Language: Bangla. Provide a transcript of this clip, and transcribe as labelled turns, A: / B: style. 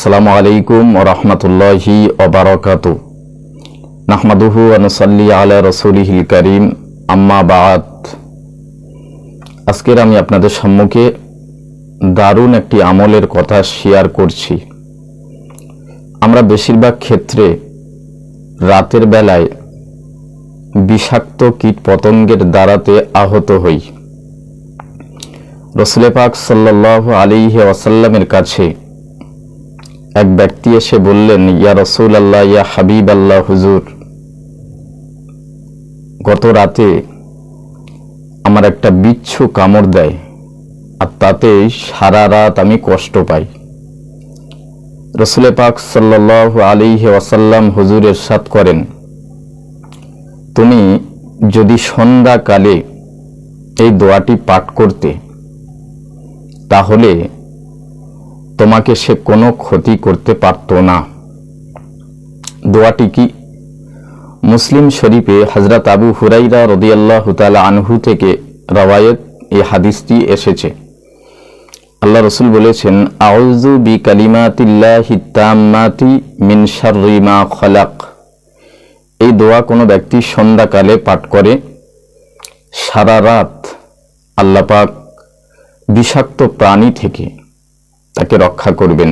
A: আসসালামু আলাইকুম ওরহমতুল্লাহি ওবরাকাত নাহমাদুহু আনুসাল্লি আলা রসুলিহিল করিম। আম্মা বাদ। আজকের আমি আপনাদের সম্মুখে দারুণ একটি আমলের কথা শেয়ার করছি। আমরা বেশিরভাগ ক্ষেত্রে রাতের বেলায় বিষাক্ত কীট পতঙ্গের দ্বারাতে আহত হই। রসুলে পাক সাল্লাহ আলিহে ওয়াসাল্লামের কাছে এক ব্যক্তি এসে বললেন, ইয়া রসুল আল্লাহ ইয়া হাবিব আল্লাহ হুজুর। গত রাতে আমার একটা বিচ্ছু কামড় দেয় আর তাতে সারা রাত আমি কষ্ট পাই। রসুলে পাক সাল্লাহ আলিহে ওয়াসাল্লাম হুজুর এরশাদ করেন, তুমি যদি সন্ধ্যাকালে এই দোয়াটি পাঠ করতে, তাহলে তোমাকে সে কোনো ক্ষতি করতে পারত না। দোয়াটি কি? মুসলিম শরীফে হজরত আবু হুরাইরা রদিয়াল্লাহ তালা আনহু থেকে রওয়ায়ত এই হাদিসটি এসেছে। আল্লাহ রসুল বলেছেন আউজু বি কালিমাতিল্লাহি তাম্মাতি মিন খলাক। এই দোয়া কোনো ব্যক্তি সন্ধ্যাকালে পাঠ করে, সারা রাত আল্লাপাক বিষাক্ত প্রাণী থেকে তাকে রক্ষা করবেন।